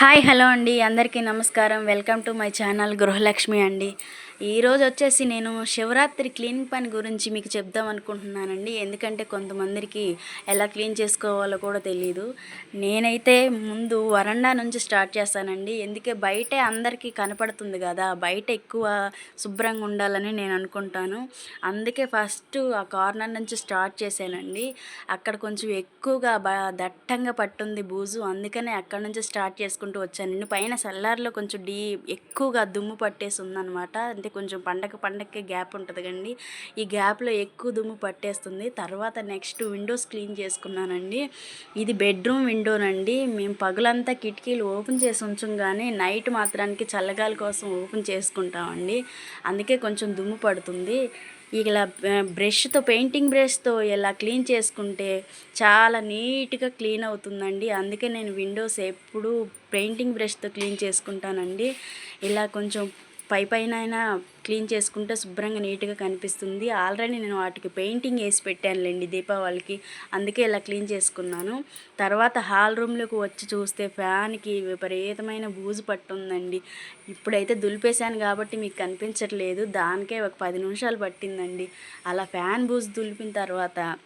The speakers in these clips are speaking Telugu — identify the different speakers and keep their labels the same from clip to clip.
Speaker 1: హాయ్ హలో అండి. అందరికీ నమస్కారం. Welcome to my channel Gruhalakshmi అండి. ఈరోజు వచ్చేసి నేను శివరాత్రి క్లీనింగ్ పని గురించి మీకు చెప్దాం అనుకుంటున్నానండి. ఎందుకంటే కొంతమందికి ఎలా క్లీన్ చేసుకోవాలో కూడా తెలియదు నేనైతే ముందు వరండా నుంచి స్టార్ట్ చేస్తానండి. ఎందుకే బయటే అందరికీ కనపడుతుంది కదా బయట ఎక్కువ శుభ్రంగా ఉండాలని నేను అనుకుంటాను. అందుకే ఫస్ట్ ఆ కార్నర్ నుంచి స్టార్ట్ చేశానండి. అక్కడ కొంచెం ఎక్కువగా బ దట్టంగా పట్టుంది బూజు. అందుకనే అక్కడ నుంచి స్టార్ట్ చేసుకుంటూ వచ్చానండి పైన సెల్లార్లో కొంచెం డీ ఎక్కువగా దుమ్ము పట్టేసి ఉందన్నమాట అంటే కొంచెం పండగ పండగకి గ్యాప్ ఉంటుంది కండి ఈ గ్యాప్లో ఎక్కువ దుమ్ము పట్టేస్తుంది. తర్వాత నెక్స్ట్ విండోస్ క్లీన్ చేసుకున్నానండి. ఇది బెడ్రూమ్ విండోనండి. మేము పగులంతా కిటికీలు ఓపెన్ చేసి ఉంచంగానే నైట్ మాత్రానికి చల్లగాలి కోసం ఓపెన్ చేసుకుంటామండి. అందుకే కొంచెం దుమ్ము పడుతుంది. ఇలా బ్రష్తో పెయింటింగ్ బ్రష్తో ఇలా క్లీన్ చేసుకుంటే చాలా నీట్గా క్లీన్ అవుతుందండి. అందుకే నేను విండోస్ ఎప్పుడు పెయింటింగ్ బ్రష్తో క్లీన్ చేసుకుంటానండి. ఇలా కొంచెం పై పైన అయినా క్లీన్ చేసుకుంటే శుభ్రంగా నీట్గా కనిపిస్తుంది. ఆల్రెడీ నేను వాటికి పెయింటింగ్ వేసి పెట్టానులేండి దీపావళికి. అందుకే ఇలా క్లీన్ చేసుకున్నాను. తర్వాత హాల్ రూమ్లోకి వచ్చి చూస్తే ఫ్యాన్కి విపరీతమైన బూజు పట్టుందండి. ఇప్పుడైతే దులిపేశాను కాబట్టి మీకు కనిపించట్లేదు. దానికే ఒక పది నిమిషాలు పట్టిందండి. అలా ఫ్యాన్ బూజు దులిపిన తర్వాత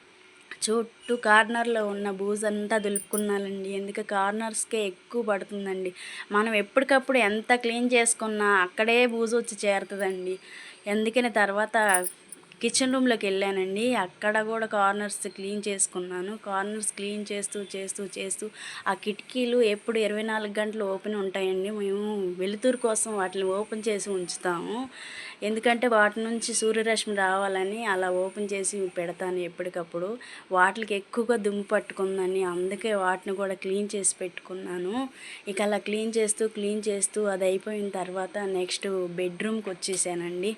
Speaker 1: చుట్టూ కార్నర్లో ఉన్న బూజు అంతా దులుపుకున్నానండి ఎందుకు? కార్నర్స్కే ఎక్కువ పడుతుందండి. మనం ఎప్పటికప్పుడు ఎంత క్లీన్ చేసుకున్నా అక్కడే బూజు వచ్చి చేరుతుందండి. ఎందుకని తర్వాత కిచెన్ రూమ్లోకి వెళ్ళానండి. అక్కడ కూడా కార్నర్స్ క్లీన్ చేసుకున్నాను. కార్నర్స్ క్లీన్ చేస్తూ చేస్తూ చేస్తూ ఆ కిటికీలు ఎప్పుడు ఇరవై నాలుగు గంటలు ఓపెన్ ఉంటాయండి. మేము వెలుతురు కోసం వాటిని ఓపెన్ చేసి ఉంచుతాము. ఎందుకంటే వాటి నుంచి సూర్యరశ్మి రావాలని అలా ఓపెన్ చేసి పెడతాను ఎప్పటికప్పుడు. వాటికి ఎక్కువగా దుమ్ము పట్టుకుందని అందుకే వాటిని కూడా క్లీన్ చేసి పెట్టుకున్నాను. ఇక అలా క్లీన్ చేస్తూ క్లీన్ చేస్తూ అది అయిపోయిన తర్వాత నెక్స్ట్ బెడ్రూమ్కి వచ్చేసానండి.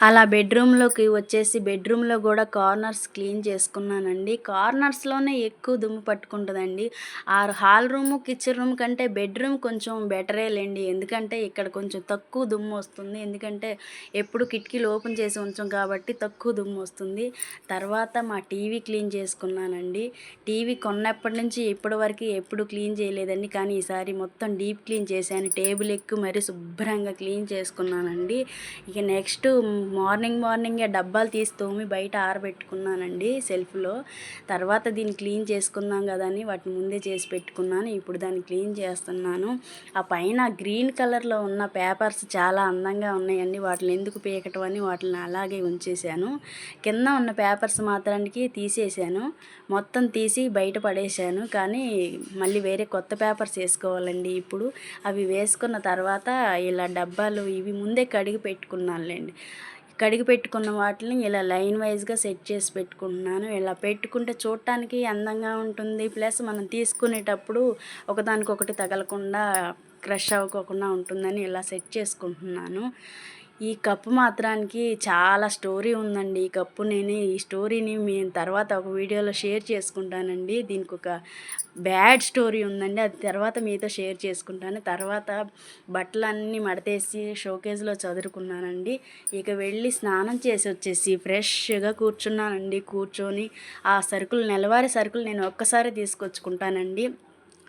Speaker 1: అలా బెడ్రూమ్లోకి వచ్చేసి బెడ్రూమ్లో కూడా కార్నర్స్ క్లీన్ చేసుకున్నానండి. కార్నర్స్లోనే ఎక్కువ దుమ్ము పట్టుకుంటుందండి. ఆ హాల్ రూము కిచెన్ రూమ్ కంటే బెడ్రూమ్ కొంచెం బెటరే లేండి. ఎందుకంటే ఇక్కడ కొంచెం తక్కువ దుమ్ము వస్తుంది. ఎందుకంటే ఎప్పుడు కిటికీలు ఓపెన్ చేసి ఉంచాం కాబట్టి తక్కువ దుమ్ము వస్తుంది. తర్వాత మా టీవీ క్లీన్ చేసుకున్నానండి. టీవీ కొన్నప్పటి నుంచి ఇప్పటి వరకు ఎప్పుడు క్లీన్ చేయలేదండి. కానీ ఈసారి మొత్తం డీప్ క్లీన్ చేశాను. టేబుల్ ఎక్కువ మరీ శుభ్రంగా క్లీన్ చేసుకున్నానండి. ఇక నెక్స్ట్ మార్నింగ్ మార్నింగే డబ్బాలు తీసి తోమి బయట ఆరబెట్టుకున్నానండి సెల్ఫ్లో. తర్వాత దీన్ని క్లీన్ చేసుకుందాం కదా అని వాటిని ముందే చేసి పెట్టుకున్నాను. ఇప్పుడు దాన్ని క్లీన్ చేస్తున్నాను. ఆ పైన గ్రీన్ కలర్లో ఉన్న పేపర్స్ చాలా అందంగా ఉన్నాయండి. వాటిని ఎందుకు పీకటం అని వాటిని అలాగే ఉంచేశాను కింద ఉన్న పేపర్స్ మాత్రానికి తీసేసాను. మొత్తం తీసి బయట పడేసాను. కానీ మళ్ళీ వేరే కొత్త పేపర్స్ వేసుకోవాలండి ఇప్పుడు. అవి వేసుకున్న తర్వాత ఇలా డబ్బాలు ఇవి ముందే కడిగి పెట్టుకున్నానులేండి. కడిగి పెట్టుకున్న వాటిని ఇలా లైన్ వైజ్గా సెట్ చేసి పెట్టుకుంటున్నాను. ఇలా పెట్టుకుంటే చూడటానికి అందంగా ఉంటుంది. ప్లస్ మనం తీసుకునేటప్పుడు ఒకదానికొకటి తగలకుండా క్రష్ అవ్వకోకుండా ఉంటుందని ఇలా సెట్ చేసుకుంటున్నాను. ఈ కప్పు మాత్రానికి చాలా స్టోరీ ఉందండి. ఈ కప్పు నేను ఈ స్టోరీని మీ తర్వాత ఒక వీడియోలో షేర్ చేసుకుంటానండి. దీనికి ఒక బ్యాడ్ స్టోరీ ఉందండి. అది తర్వాత మీతో షేర్ చేసుకుంటాను. తర్వాత బట్టలన్నీ మడతేసి షోకేజ్లో చదువుకున్నానండి ఇక వెళ్ళి స్నానం చేసి వచ్చేసి ఫ్రెష్గా కూర్చున్నానండి. కూర్చొని ఆ సరుకులు నెలవారీ సరుకులు నేను ఒక్కసారి తీసుకొచ్చుకుంటానండి.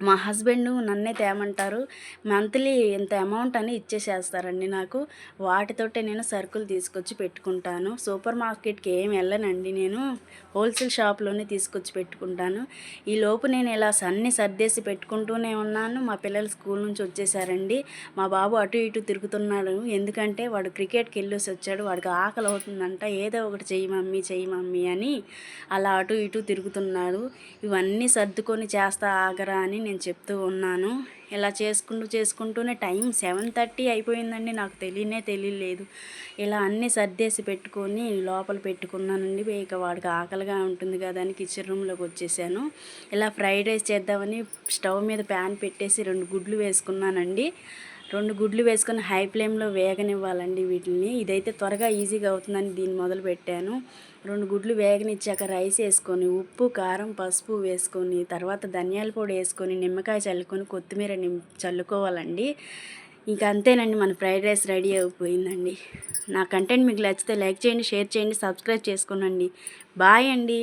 Speaker 1: మా హస్బెండ్ నన్నే తేమంటారు. మంత్లీ ఇంత అమౌంట్ అని ఇచ్చేసేస్తారండి నాకు. వాటితోటే నేను సరుకులు తీసుకొచ్చి పెట్టుకుంటాను. సూపర్ మార్కెట్కి ఏం వెళ్ళనండి నేను. హోల్సేల్ షాప్లోనే తీసుకొచ్చి పెట్టుకుంటాను. ఈ లోపు నేను ఇలా సన్ని సర్దేసి పెట్టుకుంటూనే ఉన్నాను. మా పిల్లలు స్కూల్ నుంచి వచ్చేసారండి. మా బాబు అటు ఇటు తిరుగుతున్నాడు. ఎందుకంటే వాడు క్రికెట్కి వెళ్ళేసి వచ్చాడు. వాడికి ఆకలి అవుతుందంట. ఏదో ఒకటి చెయ్యి మమ్మీ చెయ్యి మమ్మీ అని అలా అటు ఇటు తిరుగుతున్నాడు. ఇవన్నీ సర్దుకొని చేస్తా ఆగరా అని నేను చెప్తూ ఉన్నాను. ఇలా చేసుకుంటూ చేసుకుంటూనే టైం సెవెన్ థర్టీ అయిపోయిందండి. నాకు తెలియనే తెలియలేదు. ఇలా అన్నీ సర్దేసి పెట్టుకొని లోపల పెట్టుకున్నానండి. ఇక వాడికి ఆకలిగా ఉంటుంది కదా అని కిచెన్ రూమ్లోకి వచ్చేసాను. ఇలా ఫ్రైడ్ రైస్ చేద్దామని స్టవ్ మీద ప్యాన్ పెట్టేసి రెండు గుడ్లు వేసుకున్నానండి. రెండు గుడ్లు వేసుకొని హై ఫ్లేమ్లో వేగనివ్వాలండి వీటిని. ఇదైతే త్వరగా ఈజీగా అవుతుందని దీన్ని మొదలు పెట్టాను. రెండు గుడ్లు వేగనిచ్చాక రైస్ వేసుకొని ఉప్పు కారం పసుపు వేసుకొని తర్వాత ధనియాల పొడి వేసుకొని నిమ్మకాయ చల్లుకొని కొత్తిమీర నిమ్ చల్లుకోవాలండి. ఇంకా అంతేనండి మన ఫ్రైడ్ రైస్ రెడీ అయిపోయిందండి. నా కంటెంట్ మీకు నచ్చితే లైక్ చేయండి షేర్ చేయండి సబ్స్క్రైబ్ చేసుకోనండి. బాయ్ అండి.